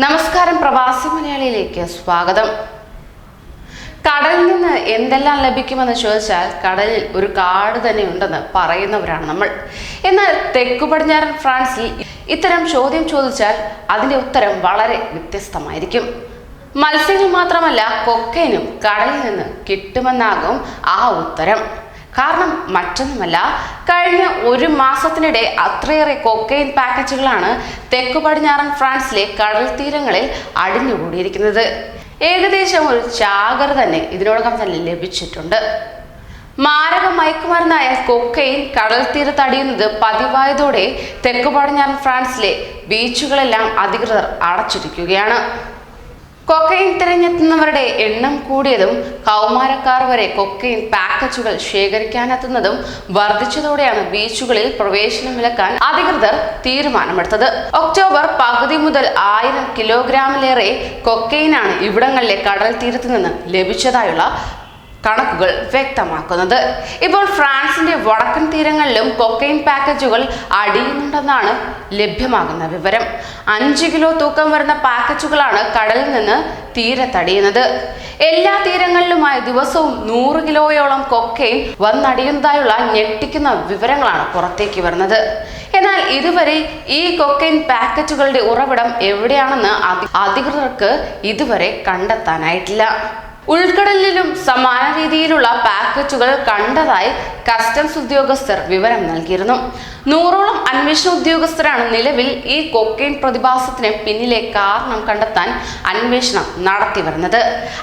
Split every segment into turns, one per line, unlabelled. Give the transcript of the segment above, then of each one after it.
നമസ്കാരം പ്രവാസി മലയാളിയിലേക്ക് സ്വാഗതം. കടലിൽ നിന്ന് എന്തെല്ലാം ലഭിക്കുമെന്ന് ചോദിച്ചാൽ കടലിൽ ഒരു കാട് തന്നെ ഉണ്ടെന്ന് പറയുന്നവരാണ് നമ്മൾ. എന്നാൽ തെക്കു പടിഞ്ഞാറൻ ഫ്രാൻസിൽ ഇത്തരം ചോദ്യം ചോദിച്ചാൽ അതിന്റെ ഉത്തരം വളരെ വ്യത്യസ്തമായിരിക്കും. മത്സ്യങ്ങൾ മാത്രമല്ല കൊക്കൈനും കടലിൽ നിന്ന് കിട്ടുമെന്നാകും ആ ഉത്തരം. കാരണം മറ്റൊന്നുമല്ല കഴിഞ്ഞ ഒരു മാസത്തിനിടെ അത്രയേറെ കൊക്കൈൻ പാക്കറ്റുകളാണ് തെക്കു പടിഞ്ഞാറൻ ഫ്രാൻസിലെ കടൽ തീരങ്ങളിൽ അടിഞ്ഞുകൂടിയിരിക്കുന്നത്. ഏകദേശം ഒരു ചാകർ തന്നെ ഇതിനോടകം തന്നെ ലഭിച്ചിട്ടുണ്ട്. മാരക മയക്കുമരുന്നായ കൊക്കൈൻ കടൽ തീരത്ത് അടിയുന്നത് പതിവായതോടെ തെക്കു പടിഞ്ഞാറൻ ഫ്രാൻസിലെ ബീച്ചുകളെല്ലാം അധികൃതർ അടച്ചിരിക്കുകയാണ്. കൊക്കൈൻ തിരഞ്ഞെത്തുന്നവരുടെ എണ്ണം കൂടിയതും കൗമാരക്കാർ വരെ കൊക്കൈൻ പാക്കറ്റുകൾ ശേഖരിക്കാനെത്തുന്നതും വർദ്ധിച്ചതോടെയാണ് ബീച്ചുകളിൽ പ്രവേശനം വിലക്കാൻ അധികൃതർ തീരുമാനമെടുത്തത്. ഒക്ടോബർ പകുതി മുതൽ ആയിരം കിലോഗ്രാമിലേറെ കൊക്കൈനാണ് ഇവിടങ്ങളിലെ കടൽ തീരത്തു നിന്ന് ലഭിച്ചതായുള്ള കണക്കുകൾ വ്യക്തമാക്കുന്നത്. ഇപ്പോൾ ഫ്രാൻസിന്റെ വടക്കൻ തീരങ്ങളിലും കൊക്കൈൻ പാക്കേജുകൾ അടിയുന്നുണ്ടെന്നാണ് ലഭ്യമാകുന്ന വിവരം. അഞ്ച് കിലോ തൂക്കം വരുന്ന പാക്കേജുകളാണ് കടലിൽ നിന്ന് തീരത്തടിയുന്നത് എല്ലാ തീരങ്ങളിലുമായി ദിവസവും നൂറ് കിലോയോളം കൊക്കൈൻ വന്നടിയുന്നതായുള്ള ഞെട്ടിക്കുന്ന വിവരങ്ങളാണ് പുറത്തേക്ക് വരുന്നത്. എന്നാൽ ഇതുവരെ ഈ കൊക്കൈൻ പാക്കറ്റുകളുടെ ഉറവിടം എവിടെയാണെന്ന് അധികൃതർക്ക് ഇതുവരെ കണ്ടെത്താനായിട്ടില്ല. ഉൾക്കടലിലും സമാന രീതിയിലുള്ള പാക്കറ്റുകൾ കണ്ടതായി കസ്റ്റംസ് ഉദ്യോഗസ്ഥർ വിവരം നൽകിയിരുന്നു. നൂറോളം അന്വേഷണ ഉദ്യോഗസ്ഥരാണ് നിലവിൽ ഈ കൊക്കൈൻ പ്രതിഭാസത്തിന് പിന്നിലെ കാരണം കണ്ടെത്താൻ അന്വേഷണം നടത്തി വരുന്നത്.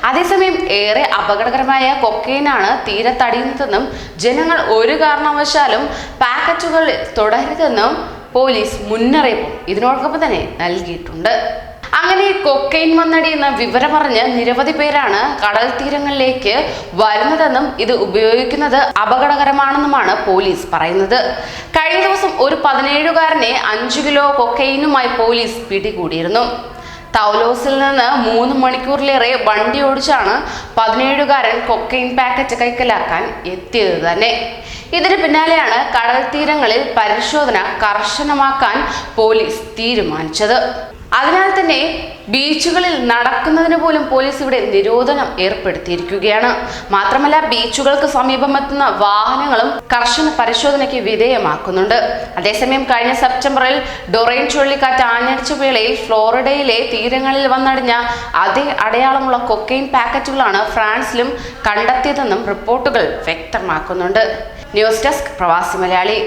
അതേസമയം ഏറെ അപകടകരമായ കൊക്കൈനാണ് തീരത്തടിയുന്നതെന്നും ജനങ്ങൾ ഒരു കാരണവശാലും പാക്കറ്റുകൾ തുടരുതെന്നും പോലീസ് മുന്നറിയിപ്പും ഇതിനോടൊപ്പം തന്നെ നൽകിയിട്ടുണ്ട്. അങ്ങനെ കൊക്കൈൻ വന്നടി എന്ന വിവരം അറിഞ്ഞ് നിരവധി പേരാണ് കടൽ തീരങ്ങളിലേക്ക് വരുന്നതെന്നും ഇത് ഉപയോഗിക്കുന്നത് അപകടകരമാണെന്നുമാണ് പോലീസ് പറയുന്നത്. കഴിഞ്ഞ ദിവസം ഒരു പതിനേഴുകാരനെ അഞ്ചു കിലോ കൊക്കൈനുമായി പോലീസ് പിടികൂടിയിരുന്നു. തൗലോസിൽ നിന്ന് മൂന്ന് മണിക്കൂറിലേറെ വണ്ടി ഓടിച്ചാണ് പതിനേഴുകാരൻ കൊക്കൈൻ പാക്കറ്റ് കൈക്കലാക്കാൻ എത്തിയത് തന്നെ. ഇതിന് പിന്നാലെയാണ് കടൽ തീരങ്ങളിൽ പരിശോധന കർശനമാക്കാൻ പോലീസ് തീരുമാനിച്ചത്. അതിനാൽ തന്നെ ബീച്ചുകളിൽ നടക്കുന്നതിന് പോലും പോലീസ് ഇവിടെ നിരോധനം ഏർപ്പെടുത്തിയിരിക്കുകയാണ്. മാത്രമല്ല ബീച്ചുകൾക്ക് സമീപമെത്തുന്ന വാഹനങ്ങളും കർശന പരിശോധനയ്ക്ക് വിധേയമാക്കുന്നുണ്ട്. അതേസമയം കഴിഞ്ഞ സെപ്റ്റംബറിൽ ഡൊറൈൻ ചുഴലിക്കാറ്റ് ആഞ്ഞടിച്ച വേളയിൽ ഫ്ലോറിഡയിലെ തീരങ്ങളിൽ വന്നടിഞ്ഞ അതേ അടയാളമുള്ള കൊക്കൈൻ പാക്കറ്റുകളാണ് ഫ്രാൻസിലും കണ്ടെത്തിയതെന്നും റിപ്പോർട്ടുകൾ വ്യക്തമാക്കുന്നുണ്ട്. ന്യൂസ് ഡെസ്ക് പ്രവാസി മലയാളി.